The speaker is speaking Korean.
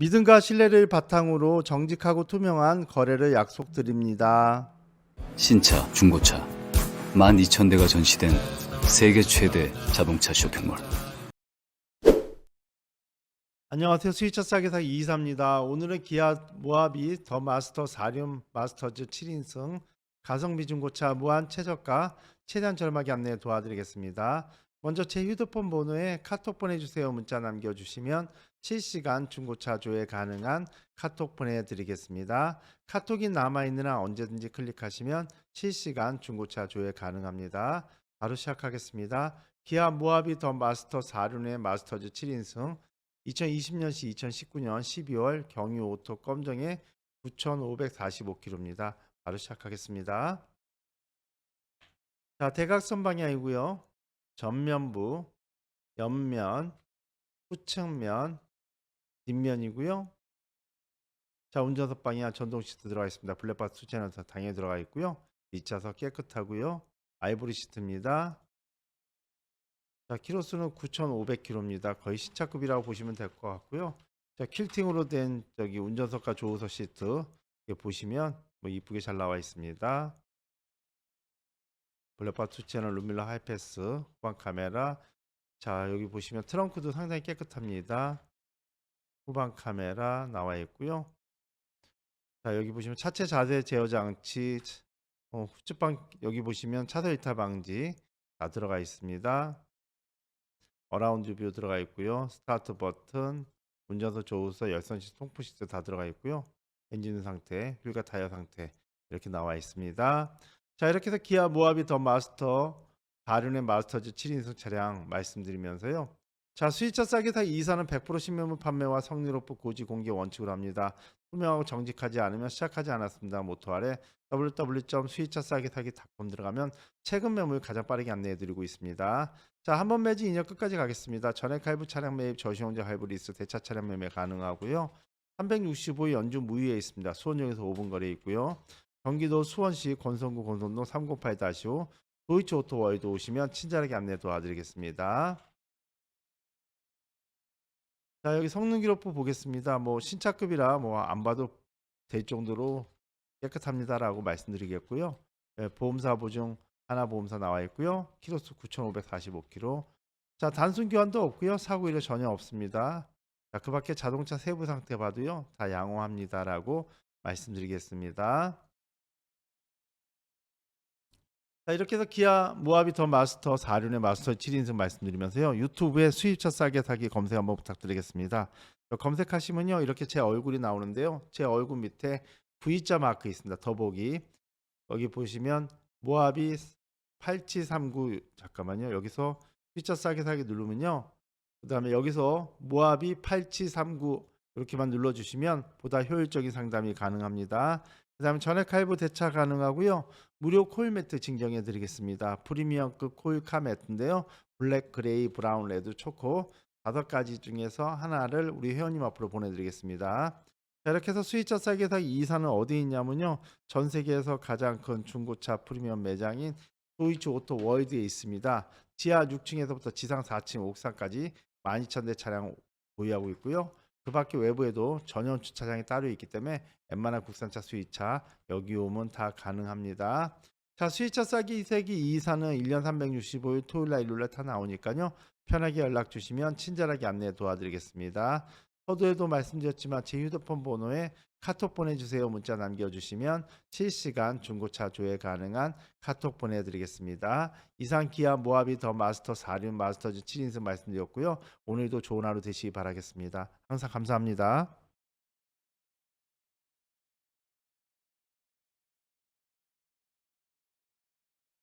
믿음과 신뢰를 바탕으로 정직하고 투명한 거래를 약속드립니다. 신차, 중고차 12,000대가 전시된 세계 최대 자동차 쇼핑몰. 안녕하세요. 스위처 싸게 사기 이사입니다. 오늘은 기아 모하비 더 마스터 4륜 마스터즈 7인승 가성비 중고차 무한 최저가 최대한 저렴하게 안내 도와드리겠습니다. 먼저 제 휴대폰 번호에 카톡 보내주세요 문자 남겨주시면 실시간 중고차 조회 가능한 카톡 보내드리겠습니다. 카톡이 남아있는 한 언제든지 클릭하시면 실시간 중고차 조회 가능합니다. 바로 시작하겠습니다. 기아 모하비 더 마스터 4륜의 마스터즈 7인승 2020년시 2019년 12월 경유 오토 검정의 9,545km입니다. 바로 시작하겠습니다. 자, 대각선 방향이고요. 전면부, 옆면, 후측면, 뒷면이고요. 자, 운전석 방향 전동 시트 들어가 있습니다. 블랙박스 수채는 당연히 들어가 있고요. 뒷좌석 깨끗하고요. 아이보리 시트입니다. 자, 키로수는 9,500km입니다. 거의 신차급이라고 보시면 될 것 같고요. 자, 퀼팅으로 된 저기 운전석과 조우석 시트 보시면 뭐 이쁘게 잘 나와 있습니다. 블랙박스 투채널 룸밀러 하이패스 후방 카메라 자 여기 보시면 트렁크도 상당히 깨끗합니다. 후방 카메라 나와 있고요. 자 여기 보시면 차체 자세 제어 장치 어, 후측방 여기 보시면 차선 이탈 방지 다 들어가 있습니다. 어라운드 뷰 들어가 있고요. 스타트 버튼, 운전석 조우석, 열선 시 통풍 시트 다 들어가 있고요. 엔진 상태, 휠과 타이어 상태 이렇게 나와 있습니다. 자 이렇게 해서 기아 모하비 더 마스터 4륜의 마스터즈 7인승 차량 말씀드리면서요. 자 수입차 싸게 사 이사는 100% 신매물 판매와 높은 고지 공개 원칙으로 합니다. 투명하고 정직하지 않으면 시작하지 않았습니다. 모토 아래 www.수입차 싸게 사기닷컴 들어가면 최근 매물 가장 빠르게 안내해드리고 있습니다. 자 한 번 매지 2년 끝까지 가겠습니다. 전액 할부 차량 매입 저시용자 할부 리스 대차 차량 매매 가능하고요. 365일 연중 무휴에 있습니다. 수원역에서 5분 거리에 있고요. 경기도 수원시 권성구 권선동 308-5 도이치 오토워이드 오시면 친절하게 안내 도와드리겠습니다. 자 여기 성능 기록부 보겠습니다. 뭐 신차급이라 뭐 안 봐도 될 정도로 깨끗합니다라고 말씀드리겠고요. 예, 보험사 보증 하나 보험사 나와 있고요. 키로수 9,545km. 자 단순 교환도 없고요. 사고 일은 전혀 없습니다. 자, 그 밖에 자동차 세부 상태 봐도요. 다 양호합니다라고 말씀드리겠습니다. 자, 이렇게 해서 기아 모하비 더 마스터 4륜의 마스터 7인승 말씀드리면서요. 유튜브에 수입차 싸게 사기 검색 한번 부탁드리겠습니다. 검색하시면요. 이렇게 제 얼굴이 나오는데요. 제 얼굴 밑에 V자 마크 있습니다. 더보기. 여기 보시면 모하비 8739 잠깐만요. 여기서 수입차 싸게 사기 누르면요. 그 다음에 여기서 모하비 8739 이렇게만 눌러주시면 보다 효율적인 상담이 가능합니다. 그 다음에 전액 할부 대차 가능하고요. 무료 코일 매트 증정해 드리겠습니다. 프리미엄급 코일 카 매트인데요. 블랙, 그레이, 브라운, 레드, 초코 다섯 가지 중에서 하나를 우리 회원님 앞으로 보내드리겠습니다. 자, 이렇게 해서 수입차 싸게 사기 이사는 어디 있냐면요. 전 세계에서 가장 큰 중고차 프리미엄 매장인 도이치 오토 월드에 있습니다. 지하 6층에서부터 지상 4층 옥상까지 12,000대 차량 보유하고 있고요. 그 밖에 외부에도 전용 주차장이 따로 있기 때문에 웬만한 국산차 수입차 여기 오면 다 가능합니다. 자 수입차 싸기 세기 이사는 1년 365일 토요일날 일요일날 다 나오니까요. 편하게 연락 주시면 친절하게 안내 도와드리겠습니다. 서두에도 말씀드렸지만 제 휴대폰 번호에 카톡 보내주세요 문자 남겨주시면 실시간 중고차 조회 가능한 카톡 보내드리겠습니다. 이상 기아 모하비 더 마스터 4륜 마스터즈 7인승 말씀드렸고요. 오늘도 좋은 하루 되시기 바라겠습니다. 항상 감사합니다.